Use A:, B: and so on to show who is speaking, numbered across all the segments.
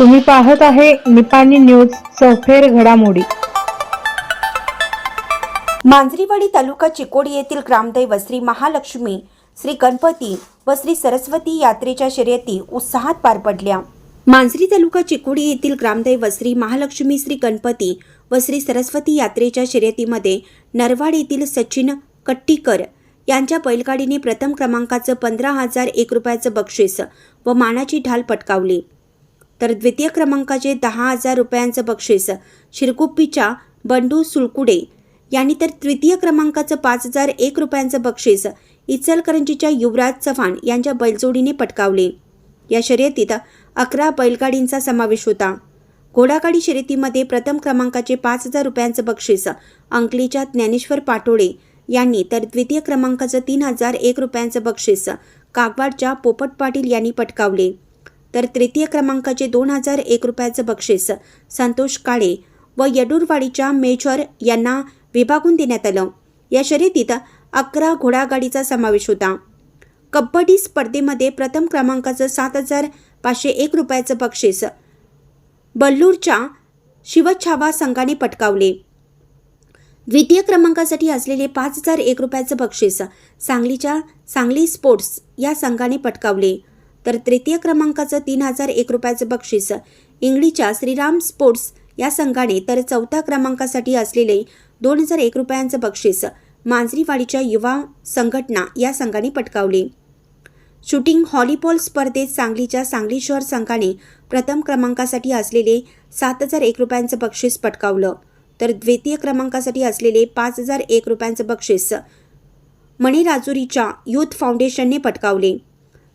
A: तुम्ही पाहत आहे निपाणी न्यूज सफेर घडामोडी.
B: मांजरीवाडी तालुका चिकोडी येथील ग्रामदैव श्री महालक्ष्मी श्री गणपती व श्री सरस्वती यात्रेच्या शर्यती उत्साहात पार पडल्या. मांजरी तालुका चिकोडी येथील ग्रामदैव श्री महालक्ष्मी श्री गणपती व श्री सरस्वती यात्रेच्या शर्यतीमध्ये नरवाड येथील सचिन कट्टीकर यांच्या बैलगाडीने प्रथम क्रमांकाचं पंधरा हजार एक रुपयाचं बक्षीस व मानाची ढाल पटकावली. तर द्वितीय क्रमांकाचे दहा हजार रुपयांचं बक्षीस शिरकुप्पीच्या बंडू सुळकुडे यांनी तर तृतीय क्रमांकाचं पाच हजार एक रुपयांचं बक्षीस इचलकरंजीच्या युवराज चव्हाण यांच्या बैलजोडीने पटकावले. या शर्यतीत अकरा बैलगाडींचा समावेश होता. घोडागाडी शर्यतीमध्ये प्रथम क्रमांकाचे पाच हजार रुपयांचं बक्षीस अंकलीच्या ज्ञानेश्वर पाटोळे यांनी तर द्वितीय क्रमांकाचं तीन हजार एक रुपयांचं बक्षीस कागवाडच्या पोपट पाटील यांनी पटकावले. तर तृतीय क्रमांकाचे दोन हजार एक रुपयाचं बक्षीस संतोष काळे व यडूरवाडीच्या मेजर यांना विभागून देण्यात आलं. या शर्यतीत अकरा घोडागाडीचा समावेश होता. कबड्डी स्पर्धेमध्ये प्रथम क्रमांकाचं सात हजार पाचशे एक रुपयाचं बक्षीस बल्लूरच्या शिवछावा संघाने पटकावले. द्वितीय क्रमांकासाठी असलेले पाच हजार एक रुपयाचं बक्षीस सांगलीच्या सांगली स्पोर्ट्स या संघाने पटकावले. तर तृतीय क्रमांकाचं तीन हजार एक रुपयाचं बक्षीस इंगळीच्या श्रीराम स्पोर्ट्स या संघाने तर चौथ्या क्रमांकासाठी असलेले दोन हजार एक रुपयांचं बक्षीस मांजरीवाडीच्या युवा संघटना या संघाने पटकावले. शूटिंग हॉलीबॉल स्पर्धेत सांगलीच्या सांगली शहर संघाने प्रथम क्रमांकासाठी असलेले सात हजार एक रुपयांचं बक्षीस पटकावलं. तर द्वितीय क्रमांकासाठी असलेले पाच हजार एक रुपयांचं बक्षीस मणिराजुरीच्या युथ फाउंडेशनने पटकावले.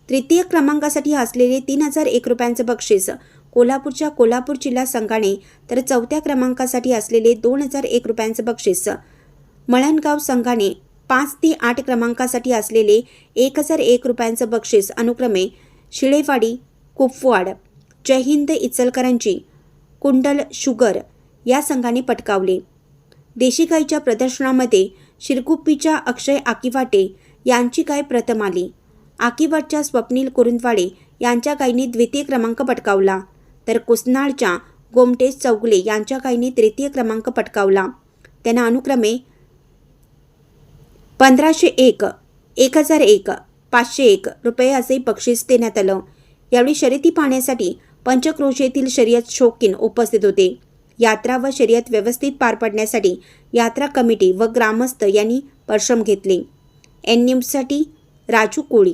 B: तृतीय क्रमांकासाठी असलेले तीन हजार एक रुपयांचं बक्षीस. कोल्हापूरच्या कोल्हापूर जिल्हा संघाने तर चौथ्या क्रमांकासाठी असलेले दोन हजार एक रुपयांचं बक्षीस. मळणगाव संघाने पाच ते आठ क्रमांकासाठी असलेले एक हजार एक रुपयांचं बक्षीस. अनुक्रमे शिळेवाडी कुपवाड जय हिंद कुंडल शुगर या संघाने पटकावले. देशी गाईच्या प्रदर्शनामध्ये शिरकुप्पीच्या अक्षय आकिवाटे यांची गाय प्रथम आली? आकिवाटच्या स्वप्नील कुरुंदवाडे यांच्या गायीने द्वितीय क्रमांक पटकावला. तर कुसनाळच्या गोमटेश चौगले यांच्या गायीने तृतीय क्रमांक पटकावला. त्यांना अनुक्रमे पंधराशे एक एक हजार एक पाचशे एक रुपये असे बक्षीस देण्यात आलं. यावेळी शर्यती पाहण्यासाठी पंचक्रोश येथील शर्यत शौकीन उपस्थित होते. यात्रा व शर्यत व्यवस्थित पार पडण्यासाठी यात्रा कमिटी व ग्रामस्थ यांनी परिश्रम घेतले. एन न्यूजसाठी राजू कोळी.